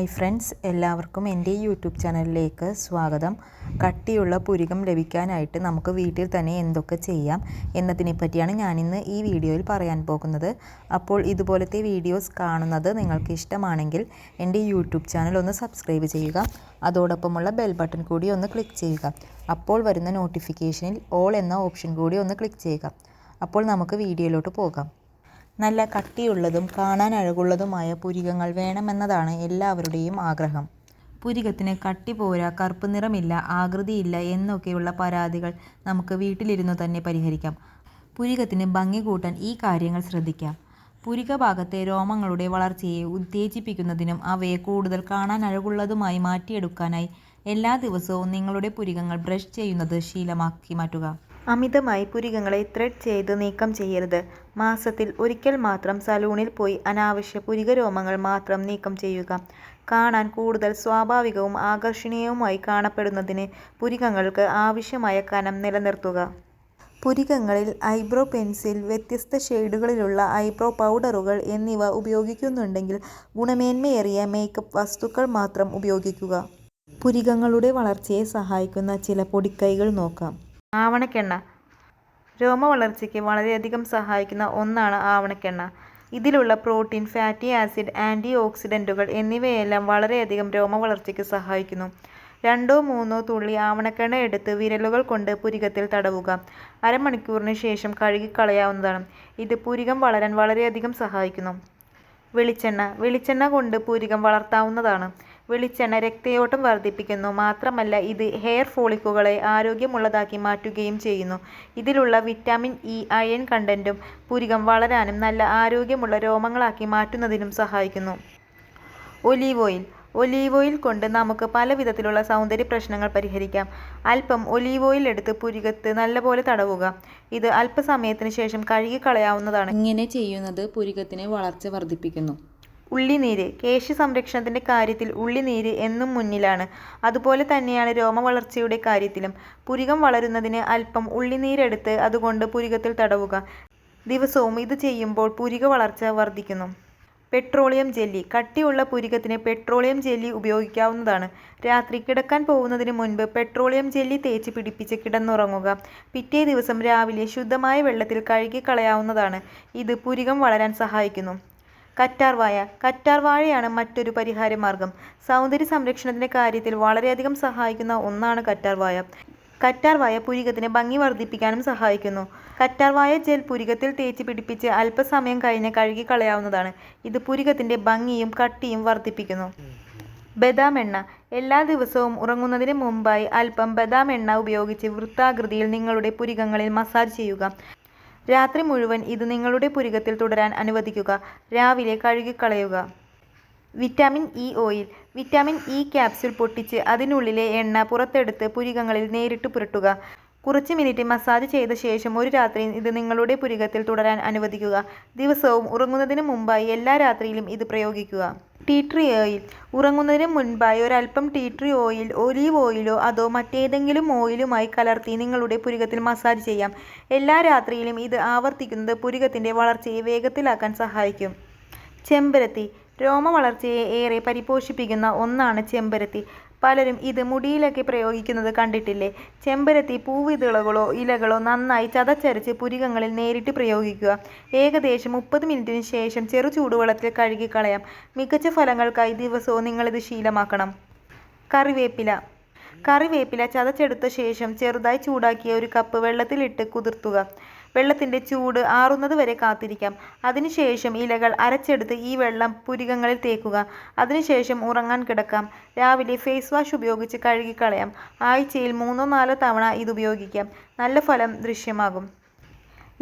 Hi friends എല്ലാവർക്കും എന്റെ YouTube ചാനലിലേക്ക് സ്വാഗതം. കട്ടിയുള്ള പുരികം ലഭിക്കാനായിട്ട് നമുക്ക് വീട്ടിൽ തന്നെ എന്തൊക്കെ ചെയ്യാം എന്നതിനെ പറ്റിയാണ് ഞാനിന്ന് ഈ വീഡിയോയിൽ പറയാൻ പോകുന്നത്. അപ്പോൾ ഇതുപോലത്തെ വീഡിയോസ് കാണുന്നത് നിങ്ങൾക്ക് ഇഷ്ടമാണെങ്കിൽ എന്റെ യൂട്യൂബ് ചാനൽ ഒന്ന് സബ്സ്ക്രൈബ് ചെയ്യുക. അതോടൊപ്പമുള്ള ബെൽ ബട്ടൺ കൂടി ഒന്ന് ക്ലിക്ക് ചെയ്യുക. അപ്പോൾ വരുന്ന നോട്ടിഫിക്കേഷനിൽ ഓൾ എന്ന ഓപ്ഷൻ കൂടി ഒന്ന് ക്ലിക്ക് ചെയ്യുക. അപ്പോൾ നമുക്ക് വീഡിയോയിലോട്ട് പോകാം. നല്ല കട്ടിയുള്ളതും കാണാൻ അഴകുള്ളതുമായ പുരികങ്ങൾ വേണമെന്നതാണ് എല്ലാവരുടെയും ആഗ്രഹം. പുരികത്തിന് കട്ടി പോരാ കറുപ്പ് നിറമില്ല ആകൃതിയില്ല എന്നൊക്കെയുള്ള പരാതികൾ നമുക്ക് വീട്ടിലിരുന്നു തന്നെ പരിഹരിക്കാം. പുരികത്തിന് ഭംഗി കൂട്ടാൻ ഈ കാര്യങ്ങൾ ശ്രദ്ധിക്കാം. പുരിക ഭാഗത്തെ രോമങ്ങളുടെ വളർച്ചയെ ഉത്തേജിപ്പിക്കുന്നതിനും അവയെ കൂടുതൽ കാണാൻ അഴകുള്ളതുമായി മാറ്റിയെടുക്കാനായി എല്ലാ ദിവസവും നിങ്ങളുടെ പുരികങ്ങൾ ബ്രഷ് ചെയ്യുന്നത് ശീലമാക്കി മാറ്റുക. അമിതമായി പുരികങ്ങളെ ത്രെഡ് ചെയ്ത് നീക്കം ചെയ്യരുത്. മാസത്തിൽ ഒരിക്കൽ മാത്രം സലൂണിൽ പോയി അനാവശ്യ പുരിക രോമങ്ങൾ മാത്രം നീക്കം ചെയ്യുക. കാണാൻ കൂടുതൽ സ്വാഭാവികവും ആകർഷണീയവുമായി കാണപ്പെടുന്നതിന് പുരികങ്ങൾക്ക് ആവശ്യമായ കനം നിലനിർത്തുക. പുരികങ്ങളിൽ ഐബ്രോ പെൻസിൽ വ്യത്യസ്ത ഷെയ്ഡുകളിലുള്ള ഐബ്രോ പൗഡറുകൾ എന്നിവ ഉപയോഗിക്കുന്നുണ്ടെങ്കിൽ ഗുണമേന്മയേറിയ മേക്കപ്പ് വസ്തുക്കൾ മാത്രം ഉപയോഗിക്കുക. പുരികങ്ങളുടെ വളർച്ചയെ സഹായിക്കുന്ന ചില പൊടിക്കൈകൾ നോക്കാം. ആവണക്കെണ്ണ. രോമ വളർച്ചയ്ക്ക് വളരെയധികം സഹായിക്കുന്ന ഒന്നാണ് ആവണക്കെണ്ണ. ഇതിലുള്ള പ്രോട്ടീൻ ഫാറ്റി ആസിഡ് ആന്റി ഓക്സിഡന്റുകൾ എന്നിവയെല്ലാം വളരെയധികം രോമ വളർച്ചയ്ക്ക് സഹായിക്കുന്നു. രണ്ടോ മൂന്നോ തുള്ളി ആവണക്കെണ്ണ എടുത്ത് വിരലുകൾ കൊണ്ട് പുരികത്തിൽ തടവുക. അരമണിക്കൂറിന് ശേഷം കഴുകിക്കളയാവുന്നതാണ്. ഇത് പുരികം വളരാൻ വളരെയധികം സഹായിക്കുന്നു. വെളിച്ചെണ്ണ. വെളിച്ചെണ്ണ കൊണ്ട് പുരികം വളർത്താവുന്നതാണ്. വെളിച്ചെണ്ണ രക്തയോട്ടം വർദ്ധിപ്പിക്കുന്നു. മാത്രമല്ല ഇത് ഹെയർ ഫോളിക്കുകളെ ആരോഗ്യമുള്ളതാക്കി മാറ്റുകയും ചെയ്യുന്നു. ഇതിലുള്ള വിറ്റാമിൻ ഇ അയൺ കണ്ടന്റും പുരികം വളരാനും നല്ല ആരോഗ്യമുള്ള രോമങ്ങളാക്കി മാറ്റുന്നതിനും സഹായിക്കുന്നു. Olive oil. ഒലീവ് ഓയിൽ കൊണ്ട് നമുക്ക് പല വിധത്തിലുള്ള സൗന്ദര്യ പ്രശ്നങ്ങൾ പരിഹരിക്കാം. അല്പം ഒലീവ് ഓയിൽ എടുത്ത് പുരികത്ത് നല്ലപോലെ തടവുക. ഇത് അല്പസമയത്തിന് ശേഷം കഴുകിക്കളയാവുന്നതാണ്. ഇങ്ങനെ ചെയ്യുന്നത് പുരികത്തിന് വളർച്ച വർദ്ധിപ്പിക്കുന്നു. ഉള്ളിനീര്. കേശി സംരക്ഷണത്തിന്റെ കാര്യത്തിൽ ഉള്ളിനീര് എന്നും മുന്നിലാണ്. അതുപോലെ തന്നെയാണ് രോമ വളർച്ചയുടെ കാര്യത്തിലും. പുരികം വളരുന്നതിന് അല്പം ഉള്ളിനീരെടുത്ത് അതുകൊണ്ട് പുരികത്തിൽ തടവുക. ദിവസവും ഇത് ചെയ്യുമ്പോൾ പുരിക വളർച്ച വർദ്ധിക്കുന്നു. Petroleum jelly. കട്ടിയുള്ള പുരികത്തിന് പെട്രോളിയം ജെല്ലി ഉപയോഗിക്കാവുന്നതാണ്. രാത്രി കിടക്കാൻ പോകുന്നതിന് മുൻപ് പെട്രോളിയം ജെല്ലി തേച്ച് പിടിപ്പിച്ച് കിടന്നുറങ്ങുക. പിറ്റേ ദിവസം രാവിലെ ശുദ്ധമായ വെള്ളത്തിൽ കഴുകി കളയാവുന്നതാണ് ഇത് പുരികം വളരാൻ സഹായിക്കുന്നു. കറ്റാർവാഴ കറ്റാർവാഴയാണ് മറ്റൊരു പരിഹാര മാർഗം സൗന്ദര്യ സംരക്ഷണത്തിന്റെ കാര്യത്തിൽ വളരെയധികം സഹായിക്കുന്ന ഒന്നാണ് കറ്റാർവാഴ കറ്റാർവായ പുരികത്തിന് ഭംഗി വർദ്ധിപ്പിക്കാനും സഹായിക്കുന്നു. കറ്റാർവായ ജെൽ പുരികത്തിൽ തേച്ച് പിടിപ്പിച്ച് അല്പസമയം കഴിഞ്ഞ് കഴുകി കളയാവുന്നതാണ്. ഇത് പുരികത്തിന്റെ ഭംഗിയും കട്ടിയും വർദ്ധിപ്പിക്കുന്നു. ബദാം എണ്ണ. എല്ലാ ദിവസവും ഉറങ്ങുന്നതിന് മുമ്പായി അല്പം ബദാം എണ്ണ ഉപയോഗിച്ച് വൃത്താകൃതിയിൽ നിങ്ങളുടെ പുരികങ്ങളിൽ മസാജ് ചെയ്യുക. രാത്രി മുഴുവൻ ഇത് നിങ്ങളുടെ പുരികത്തിൽ തുടരാൻ അനുവദിക്കുക. രാവിലെ കഴുകിക്കളയുക. Vitamin E oil. Vitamin E capsule പൊട്ടിച്ച് അതിനുള്ളിലെ എണ്ണ പുറത്തെടുത്ത് പുരികങ്ങളിൽ നേരിട്ട് പുരട്ടുക. കുറച്ച് മിനിറ്റ് മസാജ് ചെയ്ത ശേഷം ഒരു രാത്രി ഇത് നിങ്ങളുടെ പുരികത്തിൽ തുടരാൻ അനുവദിക്കുക. ദിവസവും ഉറങ്ങുന്നതിന് മുമ്പായി എല്ലാ രാത്രിയിലും ഇത് പ്രയോഗിക്കുക. ടീ ട്രീ ഓയിൽ ഉറങ്ങുന്നതിന് മുൻപായി ഒരൽപ്പം ടീ ട്രീ ഓയിൽ ഒലീവ് ഓയിലോ അതോ മറ്റേതെങ്കിലും ഓയിലുമായി കലർത്തി നിങ്ങളുടെ പുരികത്തിൽ മസാജ് ചെയ്യാം. എല്ലാ രാത്രിയിലും ഇത് ആവർത്തിക്കുന്നത് പുരികത്തിന്റെ വളർച്ചയെ വേഗത്തിലാക്കാൻ സഹായിക്കും. ചെമ്പരത്തി. രോമ വളർച്ചയെ ഏറെ പരിപോഷിപ്പിക്കുന്ന ഒന്നാണ് ചെമ്പരത്തി. പലരും ഇത് മുടിയിലൊക്കെ പ്രയോഗിക്കുന്നത് കണ്ടിട്ടില്ലേ? ചെമ്പരത്തി പൂവിതിളകളോ ഇലകളോ നന്നായി ചതച്ചരച്ച് പുരികങ്ങളിൽ നേരിട്ട് പ്രയോഗിക്കുക. ഏകദേശം മുപ്പത് മിനിറ്റിന് ശേഷം ചെറു ചൂടുവെള്ളത്തിൽ കഴുകിക്കളയാം. മികച്ച ഫലങ്ങൾക്കായി ദിവസവും നിങ്ങളിത് ശീലമാക്കണം. കറിവേപ്പില. കറിവേപ്പില ചതച്ചെടുത്ത ശേഷം ചെറുതായി ചൂടാക്കിയ ഒരു കപ്പ് വെള്ളത്തിലിട്ട് കുതിർത്തുക. വെള്ളത്തിന്റെ ചൂട് ആറുന്നത് വരെ കാത്തിരിക്കാം. അതിനുശേഷം ഇലകൾ അരച്ചെടുത്ത് ഈ വെള്ളം പുരികങ്ങളിൽ തേക്കുക. അതിനുശേഷം ഉറങ്ങാൻ കിടക്കാം. രാവിലെ ഫേസ് വാഷ് ഉപയോഗിച്ച് കഴുകിക്കളയാം. ആഴ്ചയിൽ മൂന്നോ നാലോ തവണ ഇത് ഉപയോഗിക്കാം. നല്ല ഫലം ദൃശ്യമാകും.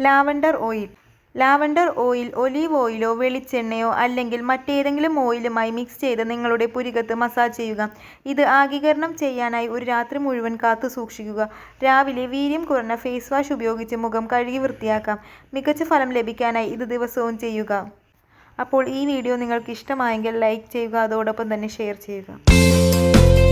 Lavender oil. Lavender oil olive ഓയിലോ വെളിച്ചെണ്ണയോ അല്ലെങ്കിൽ മറ്റേതെങ്കിലും ഓയിലുമായി മിക്സ് ചെയ്ത് നിങ്ങളുടെ പുരികത്ത് മസാജ് ചെയ്യുക. ഇത് ആഗീകരണം ചെയ്യാനായി ഒരു രാത്രി മുഴുവൻ കാത്തു സൂക്ഷിക്കുക. രാവിലെ വീര്യം കുറഞ്ഞ ഫേസ് വാഷ് ഉപയോഗിച്ച് മുഖം കഴുകി വൃത്തിയാക്കാം. മികച്ച ഫലം ലഭിക്കാനായി ഇത് ദിവസവും ചെയ്യുക. അപ്പോൾ ഈ വീഡിയോ നിങ്ങൾക്ക് ഇഷ്ടമായെങ്കിൽ ലൈക്ക് ചെയ്യുക അതോടൊപ്പം തന്നെ ഷെയർ ചെയ്യുക.